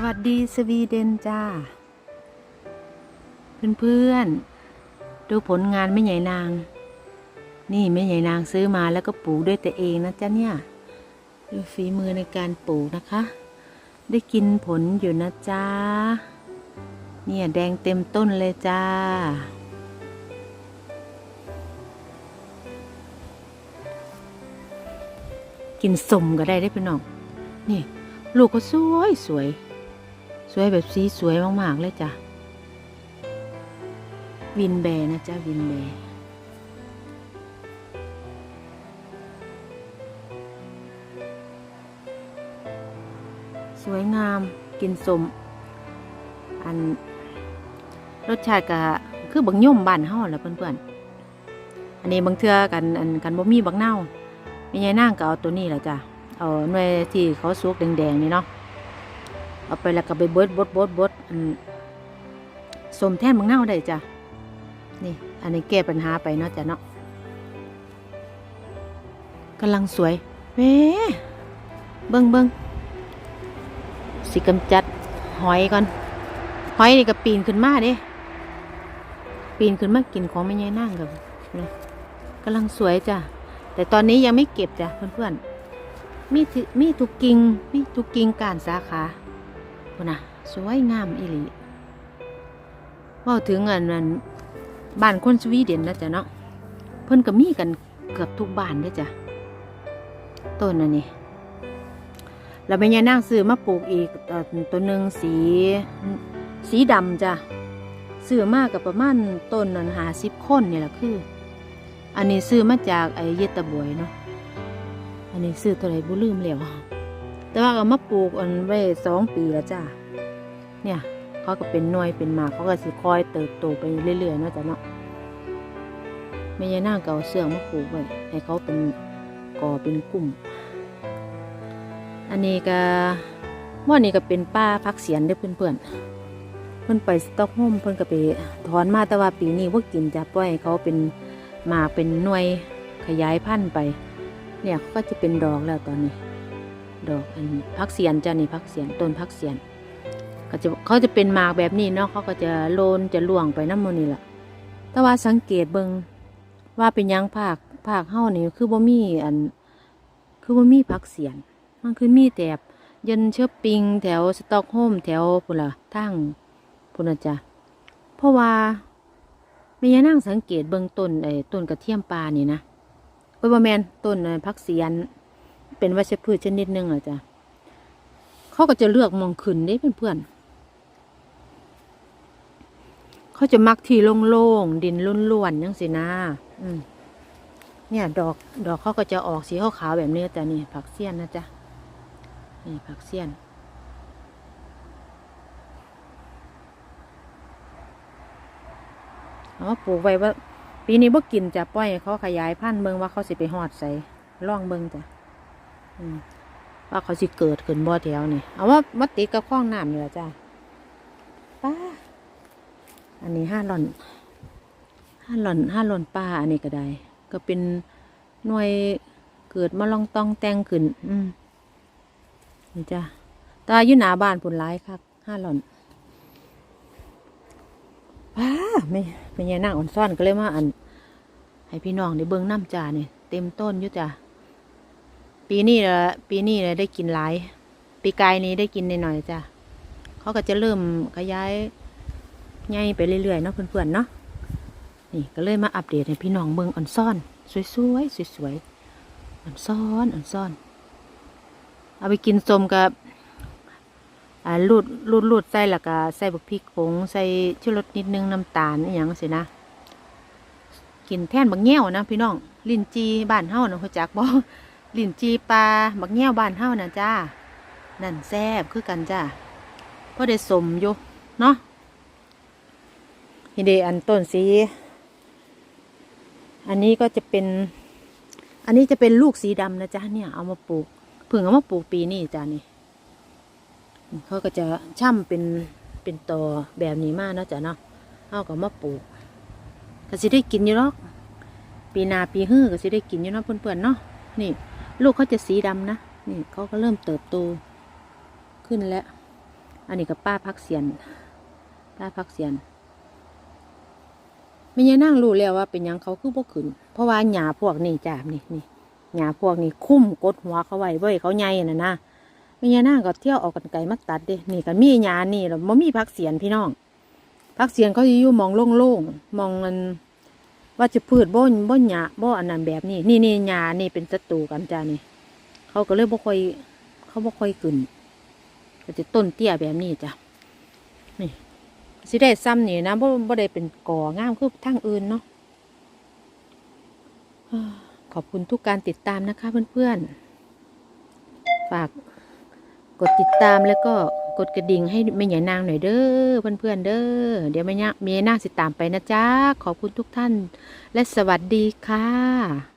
สวัสดีสวีเดนจ้า เพื่อนๆ ดูผลงานแม่ใหญ่นาง นี่แม่ใหญ่นางซื้อมาแล้วก็ปลูกด้วยตัวเองนะจ๊ะเนี่ยดูฝีมือในการปลูกนะคะ ได้กินผลอยู่นะจ๊ะเนี่ยแดงเต็มต้นเลยจ้า กินสมก็ได้ได้พี่น้องนี่ลูกก็สวยสวย วยแบบสีสวยมาก ๆ เลยจ้ะ วินแบร์นะจ๊ะ วินแบร์สวยงามกินสม อัน รสชาติก็คือบังย่อมบ้านเฮาแล้วเพื่อนๆ อันนี้บางเทือกันอันกันบ่มีบักเน่ามีไงนางก็เอาตัวนี้แหละจ้ะ เอาหน่วยที่เขาสุกแดงๆนี่เนาะ เอาไปแล้วก็ไปบดบดบดบดอันสมแท่นมังเน่าได้จ้ะนี่ อันนี้แก้ปัญหาไปเนาะจ้ะเนาะกำลังสวยเว้เบิ้งเบิ้งสิกำจัดหอยก่อน หอยนี่ก็ปีนขึ้นมาเด้ ปีนขึ้นมากินของไม่ใหญ่นั่งกับนะกำลังสวยจ้ะ แต่ตอนนี้ยังไม่เก็บจ้ะเพื่อนๆ มีทิมีทุกกิ่งมีทุกกิ่งการสาขา พุ่นนะสวยงามอีหลีว่าถึงอันนั้นบ้านคนสวีเดนนะจ๊ะเนาะเพิ่นก็มีกันเกือบทุกบ้านเด้จ้ะต้นอันนี้แล้วแม่ยายนางซื้อมาปลูกอีกตัวหนึ่งสีสีดำจ้ะซื้อมากับประมาณต้นนั้นหาสิบคนนี่แหละคือ อันนี้ซื้อมาจากไอ้เยตะบวยเนาะอันนี้ซื้อตัวไหนบุลืมแล้ว แต่ว่าก็มาปลูกอันไว้สองปีแล้วจ้าเนี่ยเขาก็เป็นหน่วยเป็นหมากเขาก็สิคอยเติบโตไปเรื่อยๆเนาะจ้ะเนาะไม่ยายนางก็เอาเสื่องมาปลูกไว้ให้เขาเป็นกอเป็นกลุ่ม อันนี้ก็ว่านี่ก็เป็นป้าพักเสียนเด้อเพื่อนๆ เพิ่อนไปสต็อกโฮมเพิ่อนก็ไปถอนมาแต่ว่าปีนี้ว่ากินจะปล่อยเขาเป็นหมากเป็นหน่วยขยายพันธุ์ไป เนี่ยเขาก็จะเป็นดอกแล้วตอนนี้ ดอกอันพักเสียนจ้ะนี่พักเสียนต้นพักเสียนก็จะเขาจะเป็นหมากแบบนี้เนาะเขาก็จะโลนจะล่วงไปน้ำมันนี่แหละแต่ว่าสังเกตเบิงว่าเป็นยังภาคภาคเฮ้านี่คือบ่มีอันคือบ่มีพักเสียน มันคือมีแต่ยันเชื้อปิงแถวสต็อกโฮมแถวพุ่นละทั้งพุ่นจ้ะเพราะว่าไม่ยนั่งสังเกตเบิงต้นไอ้ต้นกระเทียมปลานี่นะโอ้ยบแมนต้นพักเสียน เป็นวัชพืชชนิดหนึ่งอะจ้ะเขาก็จะเลือกมองขึ้นได้เพื่อนๆเขาจะมักที่โล่งๆดินล้วนๆยังสินะอืมเนี่ย ดอก ดอกเขาก็จะออกสีขาวๆแบบนี้จ้ะนี่ผักเสี้ยนนะจ๊ะนี่ผักเสี้ยนเอามาปลูกไว้ว่า ปีนี้บ่กินจะปล่อยเขาขยายพันธุ์เบิ่งว่าเขาสิไปหอดใส่ล่องเบิ่งจ้ะ ว่าเขาสิเกิดขึ้นบ่แถวนี่เอาว่ามาติดกับคลองน้ำนี่แหละจ้ะป้าอันนี้ห้าหล่อนห้าหล่อนห้าหล่อนป้าอันนี้ก็ได้ ก็เป็นหน่วยเกิดมาลองต้องแต่งขึ้น อืมนี่จ้ะตาอยู่หน้าบ้านผุนร้ายครับห้าหล่อนว้าไม่ไม่ยายนั่งอ่อนซ่อนก็เลยมาอัน ให้พี่น้องได้เบิ้งน้ำจ่าเนี่ยเต็มต้นอยู่จ้ะ ปีนี้ละปีนี้เลยได้กินหลาย ปีกายนี้ได้กินหน่อยๆจ้ะเขาก็จะเริ่มขยายใหญ่ไปเรื่อยๆเนาะเพื่อนๆเนาะนี่ก็เลยมาอัปเดตให้พี่น้องเบิ้งอ่อนซ่อน สวยๆสวยๆอ่อนซ่อนอ่อนซ่อน เอาไปกินสมกับอ่ารูดรูดรูดใส่ล้วก็ใส่บักพริกผงใส่ชูรสนิดนึงน้ำตาลอหย่างสินะกินแท่นบักแง่วนะพี่น้อง ลินจีบ้านเฮานะเขาจักบ่ ลินจีปลาบักแง่วบ้านเฮานะจ้า นั่นแซ่บคือกันจ้าพอได้สมอยู่เนาะนี่เดอันต้นสี อันนี้ก็จะเป็น อันนี้จะเป็นลูกสีดำนะจ๊ะเนี่ย เอามาปลูกเพิ่งเอามาปลูกปีนี้จ้านี่เขาก็จะช่ำเป็นเป็นตอแบบนี้มากเนาะจ้ะเนาะเอาก็มาปลูกก็สิได้กินอยู่หรอกปีนาปีฮื้อก็สิได้กินอยู่เนาะเพื่อนๆเนาะนี่ ลูกเขาจะสีดำนะนี่เขาก็เริ่มเติบโตขึ้นแล้ว อันนี้ก็ป้าพักเสียน ป้าพักเสียนไม่ยานั่งรู้แล้วว่าเป็นยังเขาคือบ่ขึ้นเพราะว่าหญ้าพวกนี้จ้านี่นี่หญ้าพวกนี้คุ้มกดหัวเขาไว้เว้เขาใหญ่น่ะนะไม่ยานั่งก็เที่ยวออกกันไกลมาตัดเด้นี่ก็มีหญ้านี่แล้วบ่มีพักเสียนพี่น้องพักเสียนเขาจะอยู่มองโล่งๆมองมัน ว่าจะพืชบ่นบ่นหญ้าบ่อันนั้นแบบนี้ นี่นี่หญ้านี่เป็นศัตรูกันจ้านี่เขาก็เลยบ่ค่อย เขาบ่ค่อยขึ้นก็จะต้นเตี้ยแบบนี้จ้ะนี่สิได้ซ้ำนี่นะบ่บ่ได้เป็นก่องามคือทางอื่นเนาะขอบคุณทุกการติดตามนะคะเพื่อนๆ ฝากกดติดตามแล้วก็ กดกระดิ่งให้แม่ใหญ่นางหน่อยเด้อเพื่อนๆเด้อเดี๋ยวแม่ยะแม่นางสิตามไปนะจ๊ะขอบคุณทุกท่าน และสวัสดีค่ะ